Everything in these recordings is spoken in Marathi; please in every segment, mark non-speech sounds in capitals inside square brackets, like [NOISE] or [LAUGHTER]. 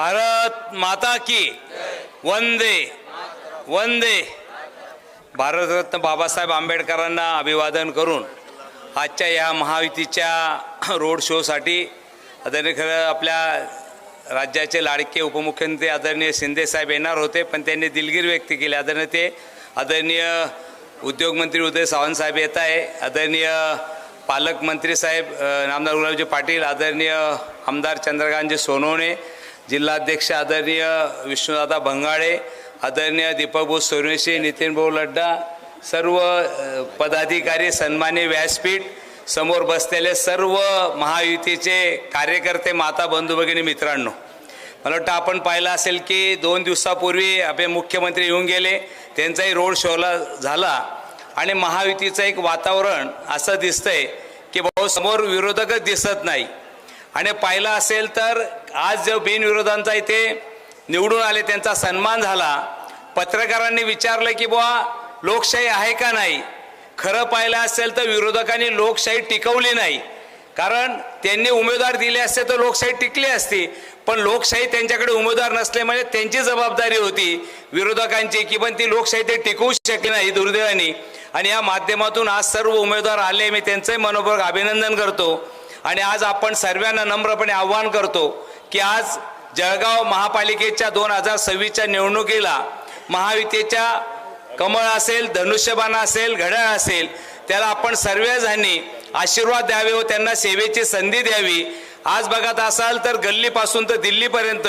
भारत माता की। वंदे। वंदे। भारतरत्न बाबासाहेब आंबेडकरांना अभिवादन करून आजच्या या महायुतीच्या [CLEARS THROAT] रोड शोसाठी आदरणीय खरं आपल्या राज्याचे लाडके उपमुख्यमंत्री आदरणीय शिंदे साहेब येणार होते पण त्यांनी दिलगीर व्यक्त केली. आदरणीय ते आदरणीय उद्योगमंत्री उदय सावंत साहेब येत आहे आदरणीय पालकमंत्री साहेब नामदार गुलाबजी पाटील आदरणीय आमदार चंद्रकांतजी सोनवणे जिल्हाध्यक्ष आदरणीय विष्णुदादा भंगाळे आदरणीय दीपक भाऊ सोरवेशी लड्डा सर्व पदाधिकारी सन्मान्य व्यासपीठ समोर बसलेले सर्व महायुतीचे कार्यकर्ते माता बंधू भगिनी मित्रांनो. मला वाटतं आपण पाहिलं असेल की दोन दिवसापूर्वी आपले मुख्यमंत्री येऊन गेले त्यांचाही रोड शोला झाला आणि महायुतीचं एक वातावरण असं दिसतंय की भाऊ समोर विरोधकच दिसत नाही. आणि पाहिलं असेल तर आज जो बिनविरोधांचा इथे निवडून आले त्यांचा सन्मान झाला. पत्रकारांनी विचारलं की बुवा लोकशाही आहे का नाही? खरं पाहिलं असेल तर विरोधकांनी लोकशाही टिकवली नाही. कारण त्यांनी उमेदवार दिले असते तर लोकशाही टिकली असती. पण लोकशाही त्यांच्याकडे उमेदवार नसल्यामुळे त्यांची जबाबदारी होती विरोधकांची की पण ती लोकशाही ते टिकवू शकली नाही दुर्दैवाने. आणि या माध्यमातून आज सर्व उमेदवार आले. मी त्यांचंही मनोभाग अभिनंदन करतो. आणि आज आपण सर्वांना नम्रपणे आव्हान करतो की आज जळगाव महापालिकेच्या दोन हजार सव्वीसच्या निवडणुकीला महायुतीच्या कमळ असेल धनुष्यबाण असेल घड्याळ असेल त्याला आपण सर्वजणांनी आशीर्वाद द्यावे व त्यांना सेवेची संधी द्यावी. आज बघत असाल तर गल्लीपासून तर दिल्लीपर्यंत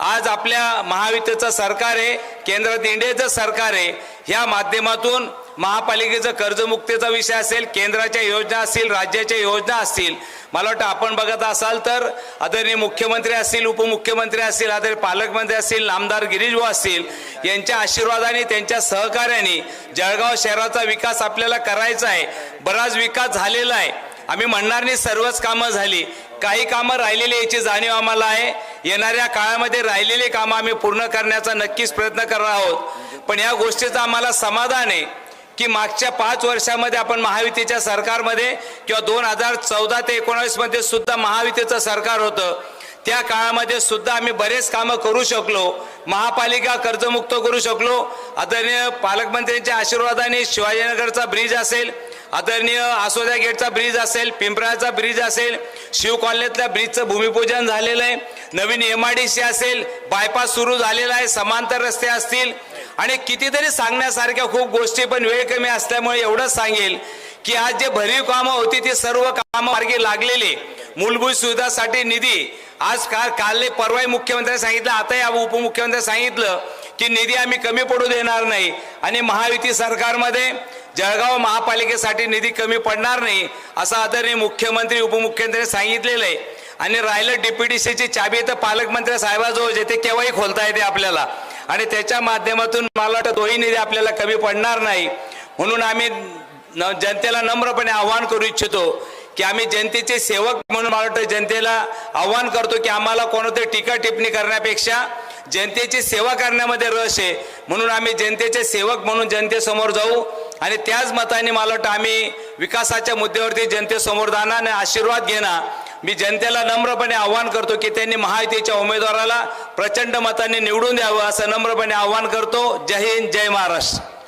आज आपल्या महायुतीचं सरकार आहे केंद्रात इंडियाचं सरकार आहे. ह्या माध्यमातून महापालिकेचं कर्जमुक्तीचा विषय असेल केंद्राच्या योजना असतील राज्याच्या योजना असतील मला वाटतं आपण बघत असाल तर आदरणीय मुख्यमंत्री असतील उपमुख्यमंत्री असतील आदरणीय पालकमंत्री असतील आमदार गिरीशभाऊ असतील यांच्या आशीर्वादाने त्यांच्या सहकार्याने जळगाव शहराचा विकास आपल्याला करायचा आहे. बराच विकास झालेला आहे. आम्ही म्हणणार नाही सर्वच कामं झाली. काही कामं राहिलेली याची जाणीव आम्हाला आहे. येणाऱ्या काळामध्ये राहिलेली कामं आम्ही पूर्ण करण्याचा नक्कीच प्रयत्न करणार आहोत. पण या गोष्टीचं आम्हाला समाधान आहे. की मागच्या पाच वर्षामध्ये आपण महायुतीच्या सरकारमध्ये किंवा दोन हजार चौदा ते एकोणावीसमध्ये सुद्धा महायुतीचं सरकार होतं. त्या काळामध्ये सुद्धा आम्ही बरेच कामं करू शकलो. महापालिका कर्जमुक्त करू शकलो. आदरणीय पालकमंत्र्यांच्या आशीर्वादाने शिवाजीनगरचा ब्रिज असेल आदरणीय आसोद्या गेटचा ब्रिज असेल पिंपराचा ब्रिज असेल शिव कॉलनीतल्या ब्रिजचं भूमिपूजन झालेलं आहे. नवीन एम आय डी सी असेल बायपास सुरू झालेला आहे. समांतर रस्ते असतील. आणि कितीतरी सांगण्यासारख्या खूप गोष्टी पण वेळ कमी असल्यामुळे एवढंच सांगेल की आज जे भरीव कामं होती ती सर्व कामं मार्गी लागलेली. मूलभूत सुविधासाठी निधी. आज काल काल परवाही मुख्यमंत्र्यांनी सांगितलं आता या उपमुख्यमंत्र्यांनी सांगितलं की निधी आम्ही कमी पडू देणार नाही. आणि महायुती सरकारमध्ये जळगाव महापालिकेसाठी निधी कमी पडणार नाही असं आदरणीय मुख्यमंत्री उपमुख्यमंत्री सांगितलेलं आहे. आणि राहिलं डीपीडीसीची चाबी तर पालकमंत्री साहेबाजवळ जे ते केव्हाही खोलता येते आपल्याला. आणि त्याच्या माध्यमातून मला वाटतं तोही निधी आपल्याला कमी पडणार नाही. म्हणून आम्ही न जनतेला नम्रपणे आव्हान करू इच्छितो की आम्ही जनतेचे सेवक म्हणून मला वाटतं जनतेला आव्हान करतो की आम्हाला कोणतरी टीका टिप्पणी करण्यापेक्षा जनतेची सेवा करण्यामध्ये रस आहे. म्हणून आम्ही जनतेचे सेवक म्हणून जनतेसमोर जाऊ आणि त्याच मताने मला वाटतं आम्ही विकासाच्या मुद्द्यावरती जनतेसमोर जाणार आणि आशीर्वाद घेणार. मी जनतेला नम्रपणे आव्हान करतो की त्यांनी महायुतीच्या उमेदवाराला प्रचंड मताने निवडून द्यावं असं नम्रपणे आव्हान करतो. जय हिंद जय महाराष्ट्र.